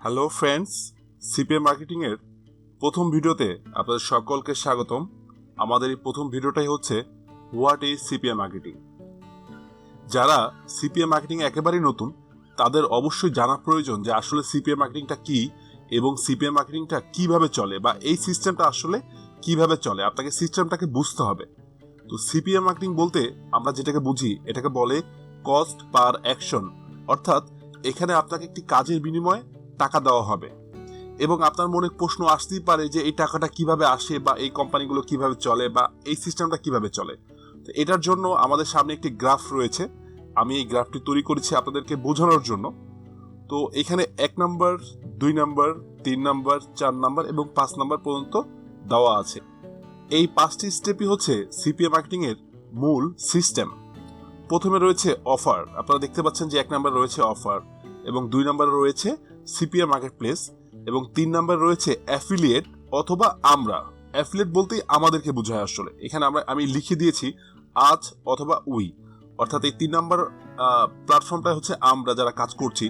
Hello friends CPM মার্কেটিংয়ের প্রথম ভিডিওতে আপনাদের সকলকে স্বাগতম। আমাদের এই প্রথম ভিডিওটাই হচ্ছে হোয়াট ইজ সিপিএম মার্কেটিং যারা সিপিএম মার্কেটিং একেবারেই নতুন, তাদের অবশ্যই জানা প্রয়োজন যে আসলে সিপিএম মার্কেটিংটা কি এবং সিপিএম মার্কেটিংটা কীভাবে চলে বা এই সিস্টেমটা আসলে কীভাবে চলে? আপনাকে সিস্টেমটাকে বুঝতে হবে। তো সিপিএম মার্কেটিং বলতে আমরা যেটাকে বুঝি, এটাকে বলে কস্ট পার অ্যাকশন অর্থাৎ এখানে আপনাকে একটি কাজের বিনিময়ে টাকা দেওয়া হবে। এবং আপনার মনে প্রশ্ন আসতেই পারে যে এই টাকাটা কীভাবে আসে বা এই কোম্পানিগুলো কীভাবে চলে বা এই সিস্টেমটা কীভাবে চলে। তো এটার জন্য আমাদের সামনে একটি গ্রাফ রয়েছে। আমি এই গ্রাফটি তৈরি করেছি আপনাদেরকে বোঝানোর জন্য। তো এখানে এক নাম্বার, দুই নাম্বার, তিন নাম্বার, চার নাম্বার এবং পাঁচ নাম্বার পর্যন্ত দেওয়া আছে। এই পাঁচটি স্টেপই হচ্ছে সিপিএ মার্কেটিং এর মূল সিস্টেম। প্রথমে রয়েছে অফার। আপনারা দেখতে পাচ্ছেন যে এক নাম্বার রয়েছে অফার এবং দুই নাম্বারে রয়েছে সিপিএ মার্কেট প্লেস এবং তিন নাম্বার রয়েছে অ্যাফিলিয়েট অথবা আমরা। অ্যাফিলিয়েট বলতেই আমাদেরকে বোঝায় আসলে। এখানে আমরা, আমি লিখে দিয়েছি আজ অথবা উই। অর্থাৎ এই তিন নাম্বার প্ল্যাটফর্মটা হচ্ছে আমরা যারা কাজ করছি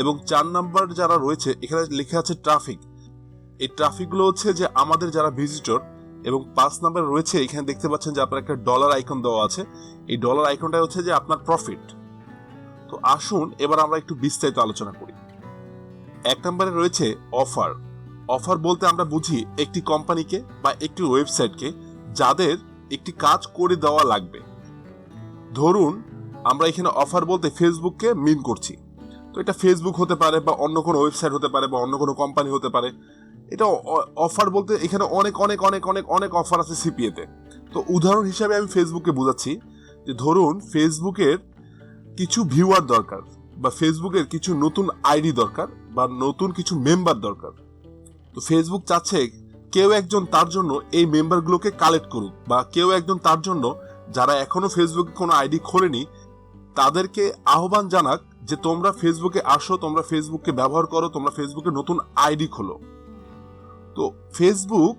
এবং চার নাম্বার যারা রয়েছে, এখানে লেখা আছে ট্রাফিক। এই ট্রাফিকগুলো হচ্ছে যে আমাদের যারা ভিজিটর এবং পাঁচ নাম্বার রয়েছে, এখানে দেখতে পাচ্ছেন যে আপনার একটা ডলার আইকন দেওয়া আছে। এই ডলার আইকনটা হচ্ছে যে আপনার প্রফিট তো আসুন, এবার আমরা একটু বিস্তারিত আলোচনা করি। এক নম্বরে রয়েছে অফার। অফার বলতে আমরা বুঝি একটি কোম্পানিকে বা একটি ওয়েবসাইটকে যাদের একটি কাজ করে দেওয়া লাগবে। ধরুন, আমরা এখানে অফার বলতে ফেসবুককে মিন করছি। তো এটা ফেসবুক হতে পারে বা অন্য কোনো ওয়েবসাইট হতে পারে বা অন্য কোনো কোম্পানি হতে পারে। এটা অফার বলতে এখানে অনেক অনেক অনেক অনেক অনেক অফার আছে সিপিএতে। তো উদাহরণ হিসাবে আমি ফেসবুককে বোঝাচ্ছি যে ধরুন, ফেসবুকের কিছু ভিউয়ার দরকার বা ফেসবুকের কিছু নতুন আইডি দরকার। বা নতুন কিছু মেম্বার দরকার। তো ফেসবুক চাচ্ছে কেউ একজন তার জন্য এই মেম্বারগুলোকে কালেক্ট করুক বা কেউ একজন তার জন্য যারা এখনও ফেসবুকে কোনো আইডি খোলেনি, তাদেরকে আহ্বান জানাক যে তোমরা ফেসবুকে আসো, তোমরা ফেসবুককে ব্যবহার করো, তোমরা ফেসবুকে নতুন আইডি খোলো। তো ফেসবুক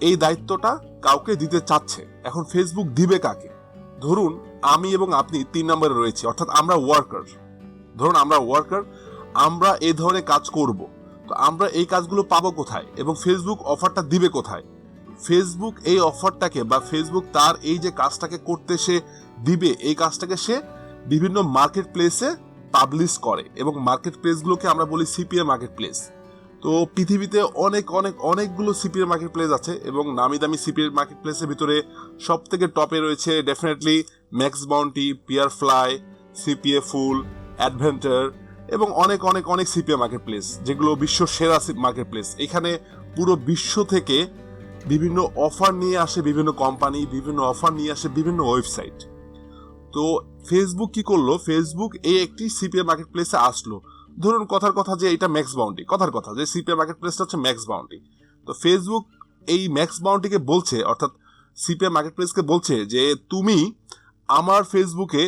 এই দায়িত্বটা কাউকে দিতে চাচ্ছে। এখন ফেসবুক দিবে কাকে? ধরুন আমি এবং আপনি তিন নম্বরে রয়েছি, অর্থাৎ আমরা ওয়ার্কার ধরুন আমরা ওয়ার্কার আমরা এ ধরনের কাজ করব। তো আমরা এই কাজগুলো পাবো কোথায়? এবং ফেসবুক অফারটা দিবে কোথায়? ফেসবুক এই অফারটাকে বা ফেসবুক তার এই যে কাজটাকে করতে সে দিবে, এই কাজটাকে সে বিভিন্ন মার্কেট প্লেসে পাবলিশ করে এবং মার্কেট প্লেসগুলোকে আমরা বলি সিপিএ মার্কেট প্লেস তো পৃথিবীতে অনেক অনেক, অনেকগুলো সিপিএ মার্কেট প্লেস আছে এবং নামি দামি সিপিএ মার্কেট প্লেসের ভিতরে সব থেকে টপে রয়েছে definitely MaxBounty PeerFly CPA full adventure এবং অনেক অনেক অনেক সিপিএ মার্কেট প্লেস যেগুলো বিশ্ব সেরা মার্কেট প্লেস এখানে পুরো বিশ্ব থেকে বিভিন্ন অফার নিয়ে আসে বিভিন্ন কোম্পানি বিভিন্ন অফার নিয়ে আসে বিভিন্ন ওয়েবসাইট তো ফেসবুক কি করল? ফেসবুক এই একটি সিপিএ মার্কেট প্লেসে আসলো। ধরুন, কথার কথা যে এটা ম্যাক্স বাউন্ডি কথার কথা যে সিপিএ মার্কেট প্লেসটা হচ্ছে ম্যাক্স বাউন্ডি তো ফেসবুক এই ম্যাক্স বাউন্ডিকে বলছে, অর্থাৎ সিপিএ মার্কেট প্লেসকে বলছে যে, তুমি আমার ফেসবুকে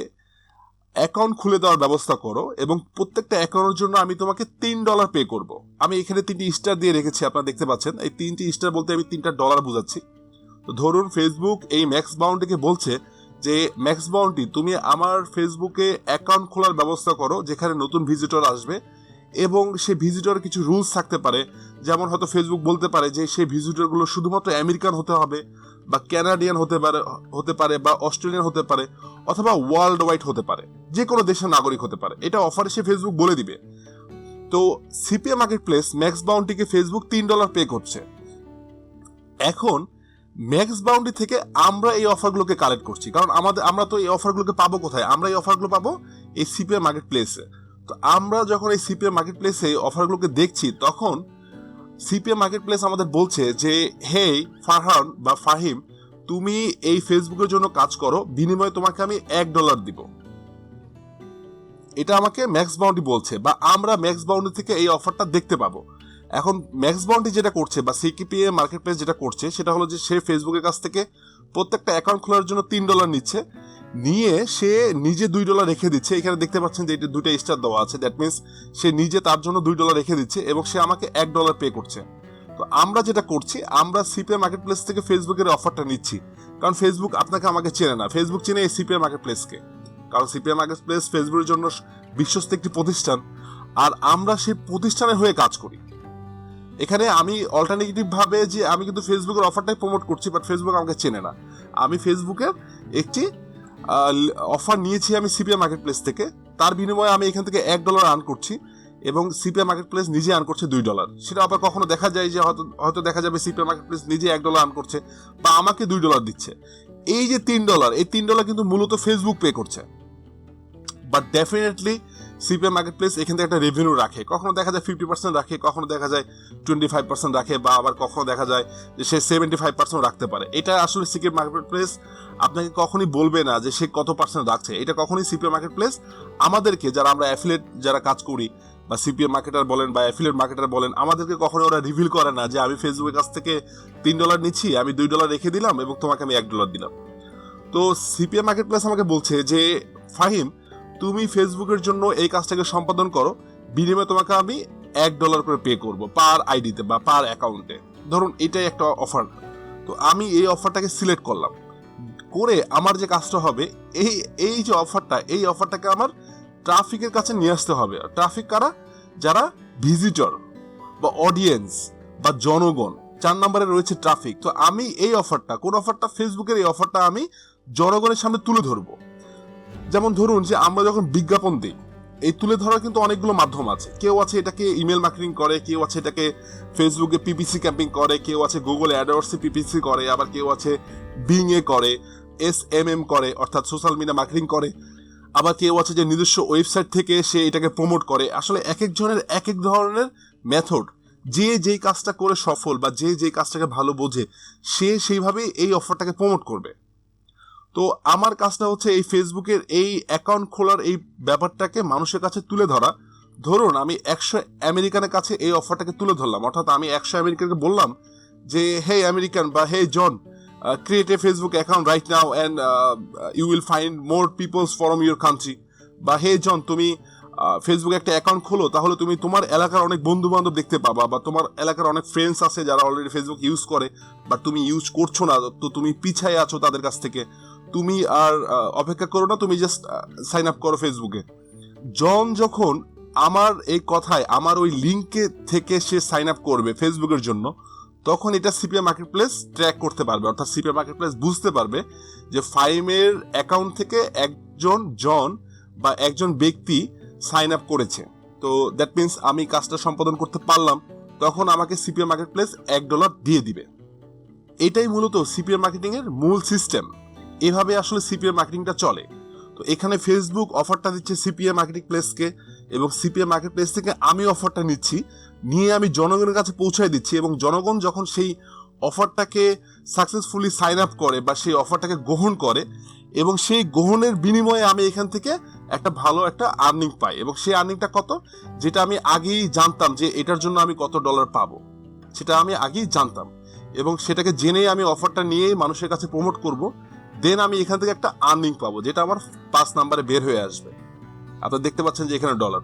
অ্যাকাউন্ট খুলে দেওয়ার ব্যবস্থা করো এবং প্রত্যেকটা অ্যাকাউন্টের জন্য আমি তোমাকে তিন ডলার পে করব। আমি এখানে তিনটি স্টার দিয়ে রেখেছি, আপনারা দেখতে পাচ্ছেন। এই তিনটি স্টার বলতে আমি তিনটা ডলার বোঝাচ্ছি। তো ধরুন ফেসবুক এই ম্যাক্স বাউন্ডিকে বলছে যে ম্যাক্স বাউন্টি তুমি আমার ফেসবুকে অ্যাকাউন্ট খোলার ব্যবস্থা করো, যেখানে নতুন ভিজিটর আসবে। এবং সে ভিজিটর কিছু রুলস থাকতে পারে। যেমন হয়তো ফেসবুক বলতে পারে যে সেই ভিজিটরগুলো শুধুমাত্র আমেরিকান হতে হবে বা ক্যানাডিয়ান হতে পারে হতে পারে বা অস্ট্রেলিয়ান হতে পারে অথবা ওয়ার্ল্ড ওয়াইড হতে পারে। যে কোনো দেশের নাগরিক হতে পারে। এটা অফার সে ফেসবুক বলে দিবে। তো সিপিএ মার্কেট প্লেস ম্যাক্স বাউন্টিকে ফেসবুক তিন ডলার পে করছে। এখন ম্যাক্স বাউন্ডি থেকে আমরা এই অফারগুলোকে কালেক্ট করছি। কারণ আমাদের, আমরা তো এই অফারগুলোকে পাবো কোথায়? আমরা এই অফারগুলো পাবো এই সিপিএ মার্কেট প্লেসে তো আমরা যখন এই সিপিএ মার্কেট প্লেসে অফারগুলোকে দেখছি, তখন সিপিএ মার্কেট প্লেস আমাদের বলছে যে হে ফারহান বা ফাহিম, তুমি এই ফেসবুকের জন্য কাজ করো, বিনিময়ে তোমাকে আমি এক ডলার দিব। এটা আমাকে ম্যাক্স বাউন্ডি বলছে বা আমরা ম্যাক্স বাউন্ডি থেকে এই অফারটা দেখতে পাবো। এখন ম্যাক্স বাউন্ডি যেটা করছে বা সিকিপিএ মার্কেট প্লেস যেটা করছে, সেটা হলো যে সে ফেসবুকের কাছ থেকে প্রত্যেকটা অ্যাকাউন্ট খোলার জন্য তিন ডলার নিচ্ছে। নিয়ে সে নিজে দুই ডলার রেখে দিচ্ছে। এখানে দেখতে পাচ্ছেন যে এটা দুইটা স্টার দেওয়া আছে। দ্যাট মিনস সে নিজে তার জন্য দুই ডলার রেখে দিচ্ছে এবং সে আমাকে এক ডলার পে করছে। তো আমরা যেটা করছি, আমরা সিপিএ মার্কেট প্লেস থেকে ফেসবুকের অফারটা নিচ্ছি। কারণ ফেসবুক আপনাকে আমাকে চেনে না। ফেসবুক চেনে এই সিপিএ মার্কেট প্লেসকে কারণ সিপিএ মার্কেট প্লেস ফেসবুকের জন্য বিশ্বস্ত একটি প্রতিষ্ঠান। আর আমরা সেই প্রতিষ্ঠানের হয়ে কাজ করি। এখানে আমি অল্টারনেটিভ ভাবে যে আমি কিন্তু ফেসবুকের অফারটাই প্রমোট করছি বাট ফেসবুক আমাকে চেনে না। আমি ফেসবুকের একটি অফার নিয়েছি আমি সিপিএম মার্কেট প্লেস থেকে। তার বিনিময়ে আমি এখান থেকে এক ডলার আর্ন করছি এবং সিপিএম মার্কেট প্লেস নিজে আর্ন করছে দুই ডলার সেটা আবার কখনো দেখা যায় যে হয়তো হয়তো দেখা যাবে সিপিএম মার্কেট প্লেস নিজে এক ডলার আর্ন করছে বা আমাকে দুই ডলার দিচ্ছে। এই যে তিন ডলার এই তিন ডলার কিন্তু মূলত ফেসবুক পে করছে। But definitely CPM marketplace এখান থেকে একটা রেভিনিউ রাখে। কখনো দেখা যায় ফিফটি পার্সেন্ট রাখে, কখনো দেখা যায় টোয়েন্টি ফাইভ পার্সেন্ট রাখে বা আবার কখনো দেখা যায় যে সে সেভেন্টি ফাইভ পার্সেন্ট রাখতে পারে। এটা আসলে সিপিএম মার্কেট প্লেস আপনাকে কখনই বলবে না যে সে কত পার্সেন্ট রাখছে। এটা কখনই সিপিএম মার্কেট প্লেস আমাদেরকে, যারা আমরা অ্যাফিলেট যারা কাজ করি বা সিপিএম মার্কেটার বলেন বা অ্যাফিলেট মার্কেটার বলেন, আমাদেরকে কখনো ওরা রিভিল করে না যে আমি ফেসবুকের কাছ থেকে তিন ডলার নিচ্ছি, আমি দুই ডলার রেখে দিলাম এবং তোমাকে আমি এক ডলার দিলাম। তো সিপিএম মার্কেট প্লেস আমাকে বলছে যে, ফাহিম তুমি ফেসবুকের জন্য এই কাজটাকে সম্পাদন করো। বিনিময়ে তোমাকে আমি এক ডলার করে পে করব পার আইডিতে বা পার অ্যাকাউন্টে ধরুন এটাই একটা অফার তো আমি এই অফারটাকে সিলেক্ট করলাম। করে আমার যে কাজটা হবে, এই এই যে অফারটা এই অফারটাকে আমার ট্রাফিকের কাছে নিয়ে আসতে হবে। ট্রাফিক কারা? যারা ভিজিটর বা অডিয়েন্স বা জনগণ, চার নম্বরে রয়েছে ট্রাফিক তো আমি এই অফারটা কোন অফারটা ফেসবুকের এই অফারটা আমি জনগণের সামনে তুলে ধরবো। যেমন ধরুন যে আমরা যখন বিজ্ঞাপন দিই, এই তুলে ধরার কিন্তু অনেকগুলো মাধ্যম আছে। কেউ আছে এটাকে ইমেল মার্কেটিং করে, কেউ আছে এটাকে ফেসবুকে পিপিসি ক্যাম্পিং করে, কেউ আছে গুগল অ্যাডওয়ার্সে পিপিসি করে, আবার কেউ আছে বিং এ করে এস এম এম করে, অর্থাৎ সোশ্যাল মিডিয়া মার্কেটিং করে। আবার কেউ আছে যে নিজস্ব ওয়েবসাইট থেকে সে এটাকে প্রমোট করে। আসলে এক একজনের এক এক ধরনের মেথড যে যেই কাজটা করে সফল বা যে যেই কাজটাকে ভালো বোঝে, সে সেইভাবেই এই অফারটাকে প্রমোট করবে। তো আমার কাজটা হচ্ছে এই ফেসবুকের এই অ্যাকাউন্ট খোলার এই ব্যাপারটাকে মানুষের কাছে তুলে ধরা। ধরুন, আমি একশো আমেরিকানের কাছে এই অফারটাকে তুলে ধরলাম। অর্থাৎ আমি একশো আমেরিকানকে বললাম যে হে আমেরিকান বা hey John create a Facebook account right now and you will find more peoples from your country বা হে জন তুমি ফেসবুকে একটা অ্যাকাউন্ট খোলো, তাহলে তুমি তোমার এলাকার অনেক বন্ধু বান্ধব দেখতে পাবা বা তোমার এলাকার অনেক ফ্রেন্ডস আছে যারা অলরেডি ফেসবুক ইউজ করে বাট তুমি ইউজ করছ না, তো তুমি পিছায় আছো তাদের কাছ থেকে। তুমি আর অপেক্ষা করো না, তুমি জাস্ট সাইন আপ করো ফেসবুকে জন যখন আমার এই কথায়, আমার ওই লিঙ্কে থেকে সে সাইন আপ করবে ফেসবুকের জন্য, তখন এটা সিপিএম মার্কেট প্লেস ট্র্যাক করতে পারবে। অর্থাৎ সিপিএম মার্কেট প্লেস বুঝতে পারবে যে ফাইমের অ্যাকাউন্ট থেকে একজন জন বা একজন ব্যক্তি সাইন আপ করেছে। তো দ্যাট মিন্স আমি কাজটা সম্পাদন করতে পারলাম, তখন আমাকে সিপিএম মার্কেট প্লেস এক ডলার দিয়ে দিবে। এটাই মূলত সিপিএম মার্কেটিংয়ের মূল সিস্টেম এভাবে আসলে সিপিএম মার্কেটিংটা চলে। তো এখানে ফেসবুক অফারটা দিচ্ছে সিপিএম মার্কেটিং প্লেসকে এবং সিপিএম মার্কেট প্লেস থেকে আমি অফারটা নিচ্ছি। নিয়ে আমি জনগণের কাছে পৌঁছায় দিচ্ছি এবং জনগণ যখন সেই অফারটাকে সাকসেসফুলি সাইন আপ করে বা সেই অফারটাকে গ্রহণ করে এবং সেই গ্রহণের বিনিময়ে আমি এখান থেকে একটা ভালো একটা আর্নিং পাই এবং সেই আর্নিংটা কত? যেটা আমি আগেই জানতাম যে এটার জন্য আমি কত ডলার পাবো। সেটা আমি আগেই জানতাম এবং সেটাকে জেনেই আমি অফারটা নিয়েই মানুষের কাছে প্রমোট করব। দেন আমি এখান থেকে একটা আর্নিং পাবো, যেটা আমার পাঁচ নাম্বারে বের হয়ে আসবে। আপনারা দেখতে পাচ্ছেন যে এখানে ডলার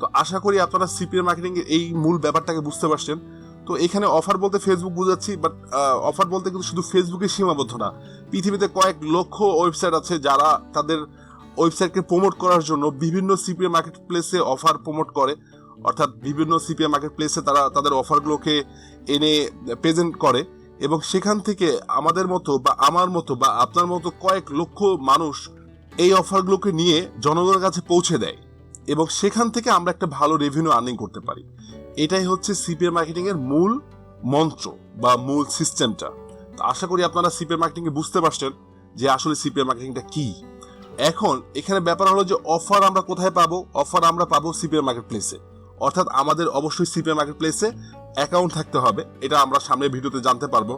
তো আশা করি আপনারা সিপিএম মার্কেটিং এই মূল ব্যাপারটাকে বুঝতে পারছেন। তো এখানে অফার বলতে ফেসবুক বুঝাচ্ছি বাট অফার বলতে কিন্তু শুধু ফেসবুকে সীমাবদ্ধ না। পৃথিবীতে কয়েক লক্ষ ওয়েবসাইট আছে যারা তাদের ওয়েবসাইটকে প্রমোট করার জন্য বিভিন্ন সিপিএম মার্কেট প্লেসে অফার প্রমোট করে। অর্থাৎ বিভিন্ন সিপিএম মার্কেট প্লেসে তারা তাদের অফারগুলোকে এনে প্রেজেন্ট করে। এবং সেখান থেকে আমাদের মতো বা আমার মতো বা আপনার মতো কয়েক লক্ষ মানুষ এই অফারগুলোকে নিয়ে জনগণের কাছে পৌঁছে দেয়। এবং সেখান থেকে আমরা একটা ভালো রেভিনিউ আর্নিং করতে পারি। এটাই হচ্ছে সিপিএম মার্কেটিং এর মূল মন্ত্র বা মূল সিস্টেমটা তো আশা করি আপনারা সিপিএম মার্কেটিং এ বুঝতে পারছেন যে আসলে সিপিএম মার্কেটিংটা কি। এখন এখানে ব্যাপার হলো যে অফার আমরা কোথায় পাবো? অফার আমরা পাবো সিপিএম মার্কেট প্লেসে অর্থাৎ আমাদের অবশ্যই সিপিএম মার্কেট প্লেসে অ্যাকাউন্ট থাকতে হবে, এটা আমরা সামনের ভিডিওতে জানতে পারব।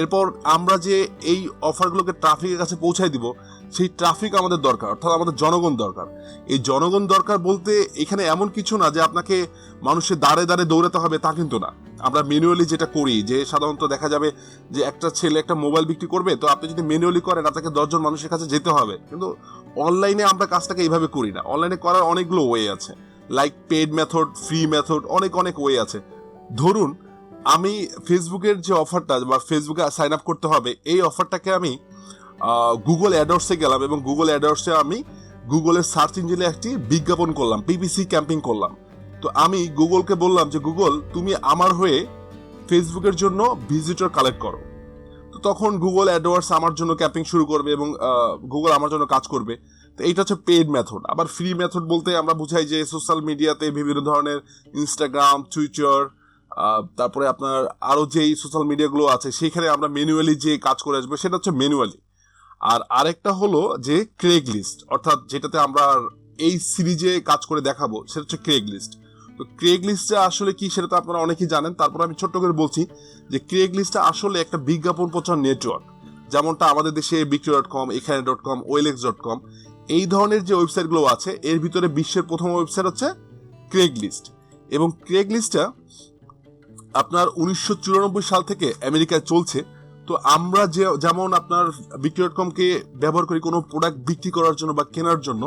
এরপর আমরা যে এই অফারগুলোকে ট্রাফিকের কাছে পৌঁছায় দিব, সেই ট্রাফিক আমাদের দরকার, অর্থাৎ আমাদের জনগণ দরকার। এই জনগণ দরকার বলতে এখানে এমন কিছু না যে আপনাকে মানুষের দাঁড়ে দাঁড়ে দৌড়াতে হবে, তা কিন্তু না। আমরা ম্যানুয়ালি যেটা করি, যে সাধারণত দেখা যাবে যে একটা ছেলে একটা মোবাইল বিক্রি করবে, তো আপনি যদি ম্যানুয়ালি করেন, আপনাকে দশজন মানুষের কাছে যেতে হবে। কিন্তু অনলাইনে আমরা কাজটাকে এইভাবে করি না। অনলাইনে করার অনেকগুলো ওয়ে আছে like paid method free method অনেক অনেক ওয়ে আছে। ধরুন, আমি ফেসবুকের যে অফারটা বা ফেসবুকে সাইন আপ করতে হবে, এই অফারটাকে আমি গুগল অ্যাডওয়ার্সে গেলাম এবং গুগল অ্যাডওয়ার্সে আমি গুগলের সার্চ ইঞ্জিনে একটি বিজ্ঞাপন করলাম পিপিসি ক্যাম্পিং করলাম। তো আমি গুগলকে বললাম যে গুগল তুমি আমার হয়ে ফেসবুকের জন্য ভিজিটর কালেক্ট করো। তো তখন গুগল অ্যাডওয়ার্স আমার জন্য ক্যাম্পিং শুরু করবে এবং গুগল আমার জন্য কাজ করবে। তো এইটা হচ্ছে পেইড মেথড আবার ফ্রি মেথড বলতে আমরা বুঝাই যে সোশ্যাল মিডিয়াতে বিভিন্ন ধরনের ইনস্টাগ্রাম টুইটার তারপরে আপনার আরও যেই সোশ্যাল মিডিয়াগুলো আছে, সেইখানে আমরা ম্যানুয়ালি যে কাজ করে আসব, সেটা হচ্ছে ম্যানুয়ালি আর আরেকটা হলো যে ক্রেগ লিস্ট অর্থাৎ যেটাতে আমরা এই সিরিজে কাজ করে দেখাবো, সেটা হচ্ছে ক্রেগ লিস্ট তো ক্রেগ লিস্টটা আসলে কি, সেটা তো আপনারা অনেকেই জানেন। তারপর আমি ছোট্ট করে বলছি যে ক্রেগ লিস্টটা আসলে একটা বিজ্ঞাপন প্রচার নেটওয়ার্ক যেমনটা আমাদের দেশে বিক্রি ডট কম এখানে ডট কম ওয়েলেক্স ডট কম এই ধরনের যে ওয়েবসাইটগুলো আছে, এর ভিতরে বিশ্বের প্রথম ওয়েবসাইট হচ্ছে ক্রেগ লিস্ট এবং ক্রেগ লিস্টটা আপনার উনিশশো চুরানব্বই সাল থেকে আমেরিকায় চলছে, তো আমরা যে, যেমন আপনার বিক্রি ডট কমকে ব্যবহার করি কোনো প্রোডাক্ট বিক্রি করার জন্য বা কেনার জন্য,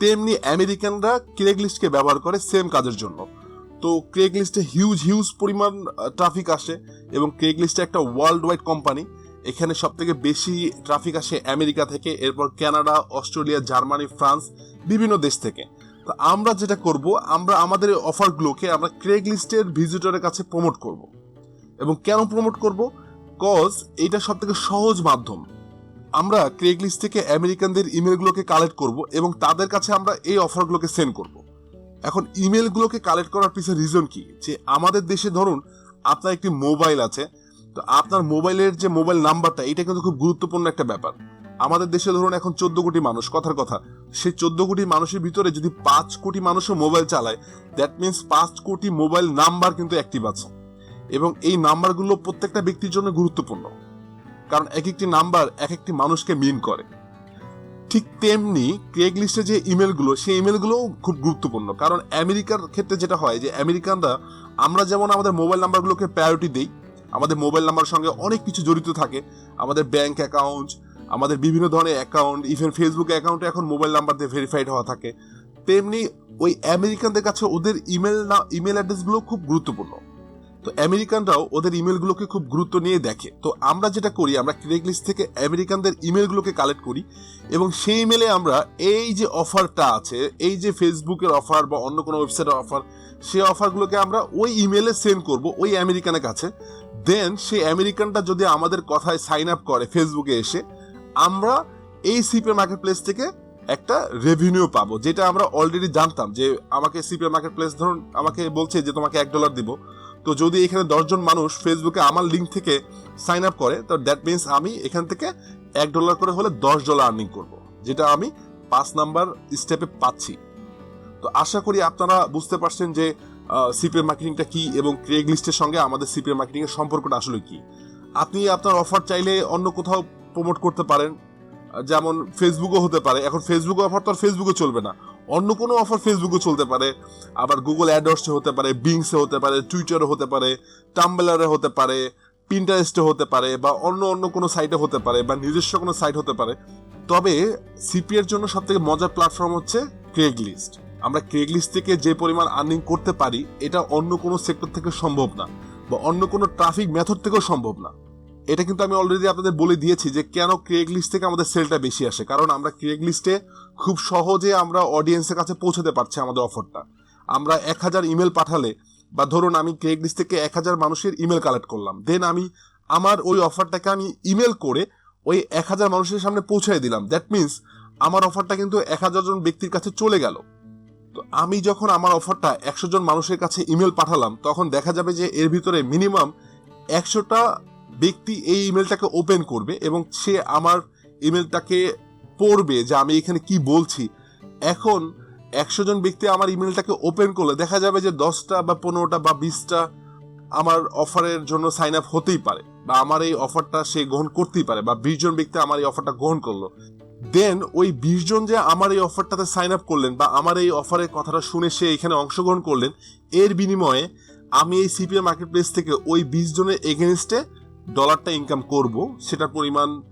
তেমনি আমেরিকানরা ক্রেগ লিস্টকে ব্যবহার করে সেম কাজের জন্য। তো ক্রেগ লিস্টে হিউজ হিউজ পরিমাণ ট্রাফিক আসে এবং ক্রেগ লিস্টে একটা ওয়ার্ল্ড ওয়াইড কোম্পানি এখানে সব থেকে বেশি ট্রাফিক আসে আমেরিকা থেকে, এরপর কানাডা অস্ট্রেলিয়া জার্মানি ফ্রান্স বিভিন্ন দেশ থেকে। তো আমরা যেটা করব, আমরা আমাদের অফারগুলোকে আমরা ক্রেগ লিস্টের ভিজিটরের কাছে প্রমোট করব। এবং কেন প্রমোট করব? কজ এইটা সব থেকে সহজ মাধ্যম। আমরা ক্রেগ লিস্ট থেকে আমেরিকানদের ইমেলগুলোকে কালেক্ট করব এবং তাদের কাছে আমরা এই অফারগুলোকে সেন্ড করব। এখন ইমেলগুলোকে কালেক্ট করার পিছনে রিজন কি? যে আমাদের দেশে ধরুন, আপনার একটি মোবাইল আছে, তো আপনার মোবাইলের যে মোবাইল নাম্বারটা এটা কিন্তু খুব গুরুত্বপূর্ণ একটা ব্যাপার। আমাদের দেশে ধরুন এখন চোদ্দ কোটি মানুষ, কথার কথা। সেই চোদ্দ কোটি মানুষের ভিতরে যদি পাঁচ কোটি মানুষও মোবাইল চালায় দ্যাট মিনস পাঁচ কোটি মোবাইল নাম্বার কিন্তু অ্যাক্টিভ আছে। এবং এই নাম্বারগুলো প্রত্যেকটা ব্যক্তির জন্য গুরুত্বপূর্ণ। কারণ এক একটি নাম্বার এক একটি মানুষকে মিন করে। ঠিক তেমনি ক্রেগ লিস্টে যে ইমেলগুলো সেই ইমেলগুলোও খুব গুরুত্বপূর্ণ। কারণ আমেরিকার ক্ষেত্রে যেটা হয় যে, আমেরিকানরা, আমরা যেমন আমাদের মোবাইল নাম্বারগুলোকে প্রায়োরিটি দিই, আমাদের মোবাইল নাম্বার সঙ্গে অনেক কিছু জড়িত থাকে। আমাদের ব্যাংক অ্যাকাউন্ট আমাদের বিভিন্ন ধরনের অ্যাকাউন্ট ইভেন ফেসবুক অ্যাকাউন্টে এখন মোবাইল নাম্বার দিয়ে ভেরিফাইড হওয়া থাকে। তেমনি ওই আমেরিকানদের কাছে ওদের ইমেল না ইমেল অ্যাড্রেসগুলো খুব গুরুত্বপূর্ণ। তো আমেরিকানরাও ওদের ইমেলগুলোকে খুব গুরুত্ব নিয়ে দেখে। তো আমরা যেটা করি, আমরা ক্রেগ লিস্ট থেকে আমেরিকানদের ইমেলগুলোকে কালেক্ট করি এবং সেই ইমেলে আমরা এই যে অফারটা আছে, এই যে ফেসবুকের অফার বা অন্য কোনো ওয়েবসাইটের অফার সেই অফারগুলোকে আমরা ওই ইমেলে সেন্ড করব ওই আমেরিকানের কাছে। দেন সেই আমেরিকানটা যদি আমাদের কথায় সাইন আপ করে ফেসবুকে এসে আমরা এই সিপে মার্কেট প্লেস থেকে একটা রেভিনিউ পাবো, যেটা আমরা অলরেডি জানতাম যে আমাকে সিপে মার্কেট প্লেস ধরুন আমাকে বলছে যে তোমাকে এক ডলার দিব। তো যদি এখানে দশজন মানুষ ফেসবুকে আমার লিঙ্ক থেকে সাইন আপ করে, তো দ্যাট মিনস আমি এখান থেকে এক ডলার করে হলে দশ ডলার আর্নিং করব, যেটা আমি পাঁচ নাম্বার স্টেপে পাচ্ছি। তো আশা করি আপনারা বুঝতে পারছেন যে সিপিএম মার্কেটিংটা কি এবং ক্রেগ লিস্টের সঙ্গে আমাদের সিপিএম মার্কেটিংয়ের সম্পর্কটা আসলে কি। আপনি আপনার অফার চাইলে অন্য কোথাও প্রমোট করতে পারেন। যেমন ফেসবুকও হতে পারে। এখন ফেসবুক অফার তো আর ফেসবুকে চলবে না। অন্য কোনো অফার ফেসবুকে চলতে পারে। আবার গুগল অ্যাডওয়ার্সে হতে পারে বিংসে হতে পারে টুইটারে হতে পারে টাম্বলারে হতে পারে পিন্টারেস্টে হতে পারে বা অন্য অন্য কোনো সাইটে হতে পারে বা নিজস্ব কোনো সাইট হতে পারে। তবে সিপিএর জন্য সব থেকে মজার প্ল্যাটফর্ম হচ্ছে ক্রেগ লিস্ট আমরা ক্রেগ লিস্ট থেকে যে পরিমাণ আর্নিং করতে পারি, এটা অন্য কোনো সেক্টর থেকে সম্ভব না বা অন্য কোনো ট্রাফিক মেথড থেকেও সম্ভব না। এটা কিন্তু আমি অলরেডি আপনাদের বলে দিয়েছি যে কেন ক্রেগ লিস্ট থেকে আমাদের সেলটা বেশি আসে। কারণ আমরা ক্রেগ লিস্টে খুব সহজে আমরা অডিয়েন্সের কাছে পৌঁছাতে পারছি আমাদের অফারটা আমরা এক হাজার ইমেল পাঠালে বা ধরুন আমি ক্রেগ লিস্ট থেকে এক হাজার মানুষের ইমেল কালেক্ট করলাম। দেন আমি আমার ওই অফারটাকে আমি ইমেল করে ওই এক হাজার মানুষের সামনে পৌঁছাই দিলাম। দ্যাট মিনস আমার অফারটা কিন্তু এক হাজার জন ব্যক্তির কাছে চলে গেল। তো আমি যখন আমার অফারটা একশো জন মানুষের কাছে ইমেল পাঠালাম, তখন দেখা যাবে যে এর ভিতরে মিনিমাম একশোটা ব্যক্তি এই ইমেলটাকে ওপেন করবে এবং সে আমার ইমেলটাকে পড়বে যে আমি এখানে কি বলছি। এখন একশো জন ব্যক্তি আমার ইমেলটাকে ওপেন করলে দেখা যাবে যে দশটা বা পনেরোটা বা বিশটা আমার অফারের জন্য সাইন আপ হতেই পারে বা আমার এই অফারটা সে গ্রহণ করতেই পারে বা বিশ জন ব্যক্তি আমার এই অফারটা গ্রহণ করল। দেন ওই বিশ জন যে আমার এই অফারটাতে সাইন আপ করলেন বা আমার এই অফারের কথাটা শুনে সে এখানে অংশগ্রহণ করলেন, এর বিনিময়ে আমি এই সিপিএম মার্কেট প্লেস থেকে ওই বিশ জনের এগেনস্টে ডলারটা ইনকাম করব, সেটার পরিমাণ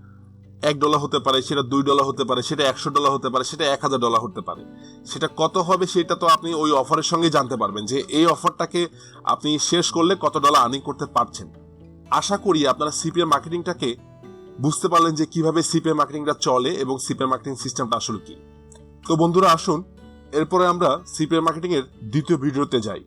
এক ডলার হতে পারে, সেটা দুই ডলার হতে পারে, সেটা একশো ডলার হতে পারে, সেটা এক হাজার ডলার হতে পারে। সেটা কত হবে সেটা তো আপনি ওই অফারের সঙ্গে জানতে পারবেন যে এই অফারটাকে আপনি শেষ করলে কত ডলার আর্নিং করতে পারছেন। আশা করি আপনারা সিপিএম মার্কেটিংটাকে বুঝতে পারলেন যে কীভাবে সিপিএম মার্কেটিংটা চলে এবং সিপিএম মার্কেটিং সিস্টেমটা আসলে কি। তো বন্ধুরা, আসুন, এরপরে আমরা সিপিএম মার্কেটিং এর দ্বিতীয় ভিডিওতে যাই।